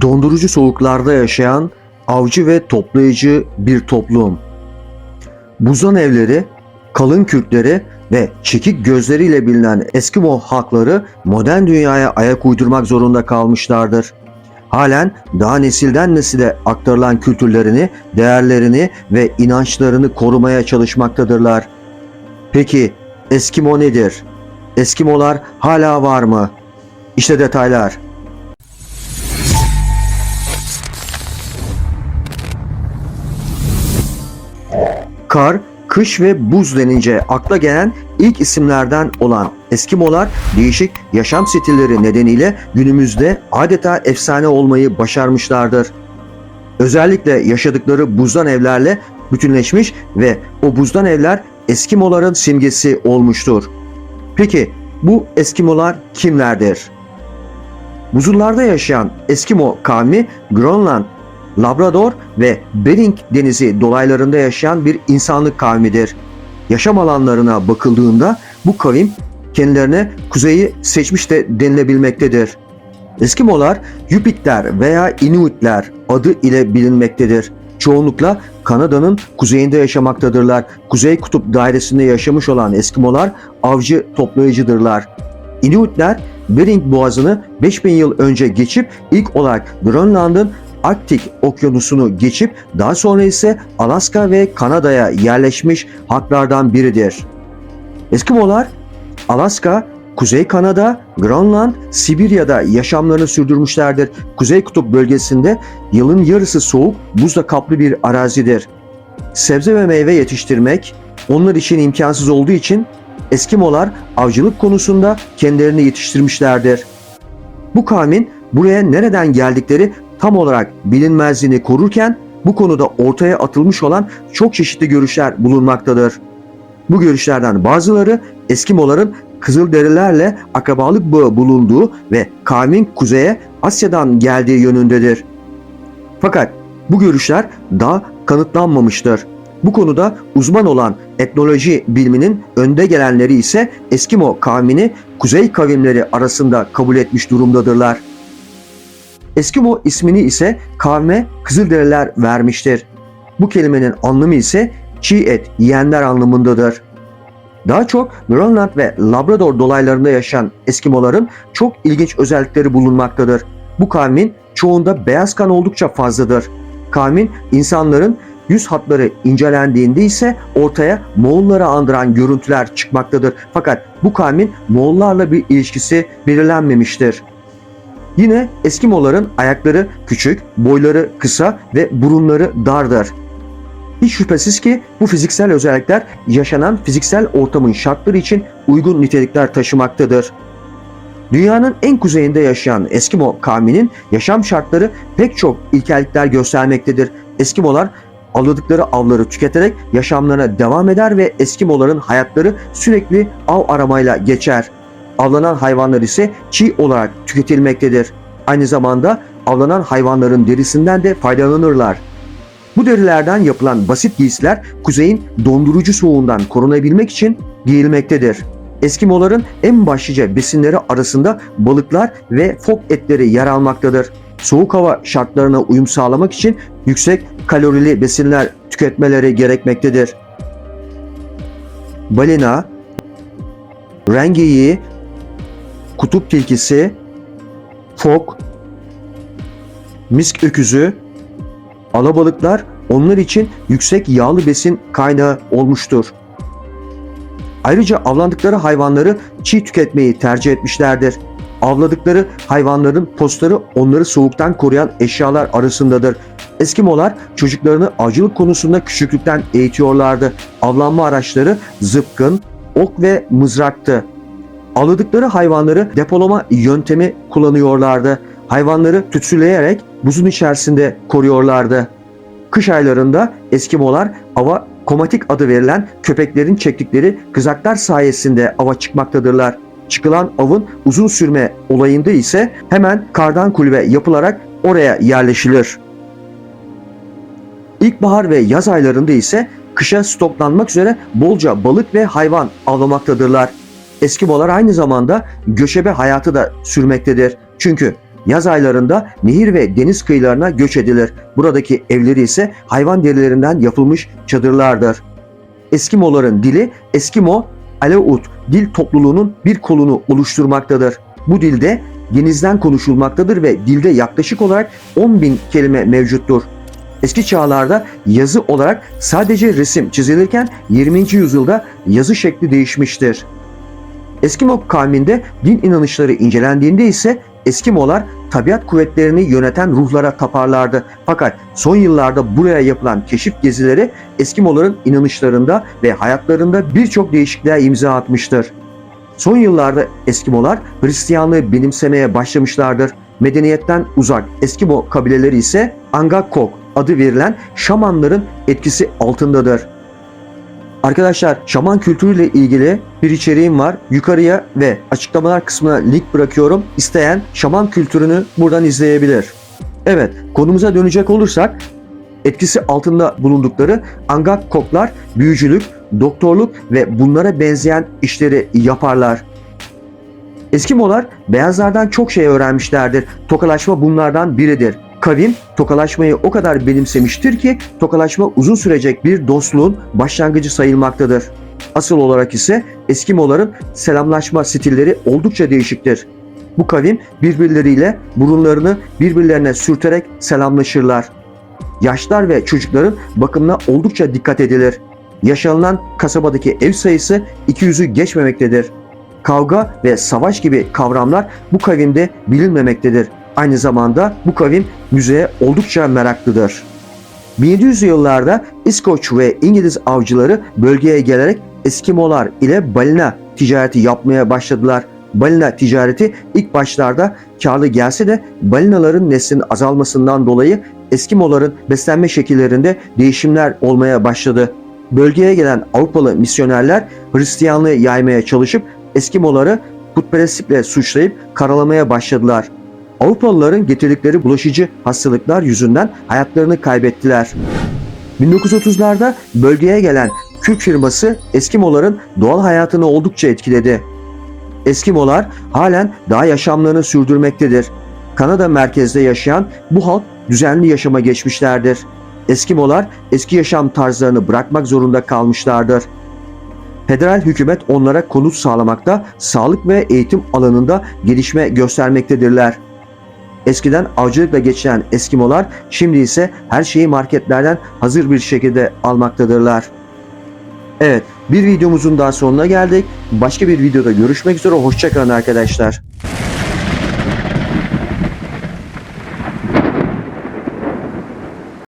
dondurucu soğuklarda yaşayan avcı ve toplayıcı bir toplum. Buzdan evleri, kalın kürkleri ve çekik gözleriyle bilinen Eskimo halkları modern dünyaya ayak uydurmak zorunda kalmışlardır. Halen daha nesilden nesile aktarılan kültürlerini, değerlerini ve inançlarını korumaya çalışmaktadırlar. Peki Eskimo nedir? Eskimolar hala var mı? İşte detaylar. Kar, kış ve buz denince akla gelen ilk isimlerden olan Eskimolar değişik yaşam stilleri nedeniyle günümüzde adeta efsane olmayı başarmışlardır. Özellikle yaşadıkları buzdan evlerle bütünleşmiş ve o buzdan evler Eskimoların simgesi olmuştur. Peki bu Eskimolar kimlerdir? Buzullarda yaşayan Eskimo kavmi Grönland, Labrador ve Bering denizi dolaylarında yaşayan bir insanlık kavmidir. Yaşam alanlarına bakıldığında bu kavim kendilerine kuzeyi seçmiş de denilebilmektedir. Eskimolar Yupikler veya Inuitler adı ile bilinmektedir. Çoğunlukla Kanada'nın kuzeyinde yaşamaktadırlar. Kuzey kutup dairesinde yaşamış olan Eskimolar avcı toplayıcıdırlar. Inuitler Bering Boğazı'nı 5000 yıl önce geçip ilk olarak Grönland'ın Arktik okyanusunu geçip daha sonra ise Alaska ve Kanada'ya yerleşmiş halklardan biridir. Eskimolar Alaska, Kuzey Kanada, Grönland, Sibirya'da yaşamlarını sürdürmüşlerdir. Kuzey Kutup bölgesinde yılın yarısı soğuk, buzla kaplı bir arazidir. Sebze ve meyve yetiştirmek onlar için imkansız olduğu için Eskimolar avcılık konusunda kendilerini yetiştirmişlerdir. Bu kavmin buraya nereden geldikleri tam olarak bilinmezliğini korurken bu konuda ortaya atılmış olan çok çeşitli görüşler bulunmaktadır. Bu görüşlerden bazıları Eskimoların Kızılderililerle akrabalık bağı bulunduğu ve kavmin kuzeye Asya'dan geldiği yönündedir. Fakat bu görüşler daha kanıtlanmamıştır. Bu konuda uzman olan etnoloji biliminin önde gelenleri ise Eskimo kavmini kuzey kavimleri arasında kabul etmiş durumdadırlar. Eskimo ismini ise kavme Kızılderililer vermiştir. Bu kelimenin anlamı ise çiğ et yiyenler anlamındadır. Daha çok Grönland ve Labrador dolaylarında yaşayan Eskimoların çok ilginç özellikleri bulunmaktadır. Bu kavmin çoğunda beyaz kan oldukça fazladır. Kavmin insanların yüz hatları incelendiğinde ise ortaya Moğolları andıran görüntüler çıkmaktadır. Fakat bu kavmin Moğollarla bir ilişkisi belirlenmemiştir. Yine Eskimoların ayakları küçük, boyları kısa ve burunları dardır. Hiç şüphesiz ki bu fiziksel özellikler yaşanan fiziksel ortamın şartları için uygun nitelikler taşımaktadır. Dünyanın en kuzeyinde yaşayan Eskimo kavminin yaşam şartları pek çok ilkellikler göstermektedir. Eskimolar avladıkları avları tüketerek yaşamlarına devam eder ve Eskimoların hayatları sürekli av aramayla geçer. Avlanan hayvanlar ise çiğ olarak tüketilmektedir. Aynı zamanda avlanan hayvanların derisinden de faydalanırlar. Bu derilerden yapılan basit giysiler kuzeyin dondurucu soğuğundan korunabilmek için giyilmektedir. Eskimoların en başlıca besinleri arasında balıklar ve fok etleri yer almaktadır. Soğuk hava şartlarına uyum sağlamak için yüksek kalorili besinler tüketmeleri gerekmektedir. Balina, rengeyi, kutup tilkisi, fok, misk öküzü, alabalıklar onlar için yüksek yağlı besin kaynağı olmuştur. Ayrıca avlandıkları hayvanları çiğ tüketmeyi tercih etmişlerdir. Avladıkları hayvanların postları onları soğuktan koruyan eşyalar arasındadır. Eskimolar çocuklarını avcılık konusunda küçüklükten eğitiyorlardı. Avlanma araçları zıpkın, ok ve mızraktı. Avladıkları hayvanları depolama yöntemi kullanıyorlardı. Hayvanları tütsüleyerek buzun içerisinde koruyorlardı. Kış aylarında Eskimolar ava komatik adı verilen köpeklerin çektikleri kızaklar sayesinde ava çıkmaktadırlar. Çıkılan avın uzun sürme olayında ise hemen kardan kulübe yapılarak oraya yerleşilir. İlkbahar ve yaz aylarında ise kışa stoklanmak üzere bolca balık ve hayvan avlamaktadırlar. Eskimolar aynı zamanda göçebe hayatı da sürmektedir. Çünkü Yaz aylarında nehir ve deniz kıyılarına göç edilir. Buradaki evleri ise hayvan derilerinden yapılmış çadırlardır. Eskimoların dili Eskimo Aleut dil topluluğunun bir kolunu oluşturmaktadır. Bu dilde denizden konuşulmaktadır ve dilde yaklaşık olarak 10 bin kelime mevcuttur. Eski çağlarda yazı olarak sadece resim çizilirken 20. yüzyılda yazı şekli değişmiştir. Eskimo kavminde din inanışları incelendiğinde ise Eskimolar tabiat kuvvetlerini yöneten ruhlara taparlardı. Fakat son yıllarda buraya yapılan keşif gezileri Eskimoların inanışlarında ve hayatlarında birçok değişikliğe imza atmıştır. Son yıllarda Eskimolar Hristiyanlığı benimsemeye başlamışlardır. Medeniyetten uzak Eskimo kabileleri ise Angakok adı verilen şamanların etkisi altındadır. Arkadaşlar şaman kültürüyle ilgili bir içeriğim var. Yukarıya ve açıklamalar kısmına link bırakıyorum. İsteyen şaman kültürünü buradan izleyebilir. Evet konumuza dönecek olursak etkisi altında bulundukları Angak koklar büyücülük, doktorluk ve bunlara benzeyen işleri yaparlar. Eskimolar beyazlardan çok şey öğrenmişlerdir. Tokalaşma bunlardan biridir. Kavim tokalaşmayı o kadar benimsemiştir ki tokalaşma uzun sürecek bir dostluğun başlangıcı sayılmaktadır. Asıl olarak ise Eskimoların selamlaşma stilleri oldukça değişiktir. Bu kavim birbirleriyle burunlarını birbirlerine sürterek selamlaşırlar. Yaşlar ve çocukların bakımına oldukça dikkat edilir. Yaşanılan kasabadaki ev sayısı 200'ü geçmemektedir. Kavga ve savaş gibi kavramlar bu kavimde bilinmemektedir. Aynı zamanda bu kavim müzeye oldukça meraklıdır. 1700'lü yıllarda İskoç ve İngiliz avcıları bölgeye gelerek Eskimolar ile balina ticareti yapmaya başladılar. Balina ticareti ilk başlarda karlı gelse de balinaların neslinin azalmasından dolayı Eskimoların beslenme şekillerinde değişimler olmaya başladı. Bölgeye gelen Avrupalı misyonerler Hristiyanlığı yaymaya çalışıp Eskimoları putperestlikle suçlayıp karalamaya başladılar. Avrupalıların getirdikleri bulaşıcı hastalıklar yüzünden hayatlarını kaybettiler. 1930'larda bölgeye gelen kürk firması Eskimoların doğal hayatını oldukça etkiledi. Eskimolar halen dağ yaşamlarını sürdürmektedir. Kanada merkezde yaşayan bu halk düzenli yaşama geçmişlerdir. Eskimolar eski yaşam tarzlarını bırakmak zorunda kalmışlardır. Federal hükümet onlara konut sağlamakta, sağlık ve eğitim alanında gelişme göstermektedirler. Eskiden avcılıkla geçinen Eskimolar şimdi ise her şeyi marketlerden hazır bir şekilde almaktadırlar. Evet, bir videomuzun daha sonuna geldik. Başka bir videoda görüşmek üzere. Hoşçakalın arkadaşlar.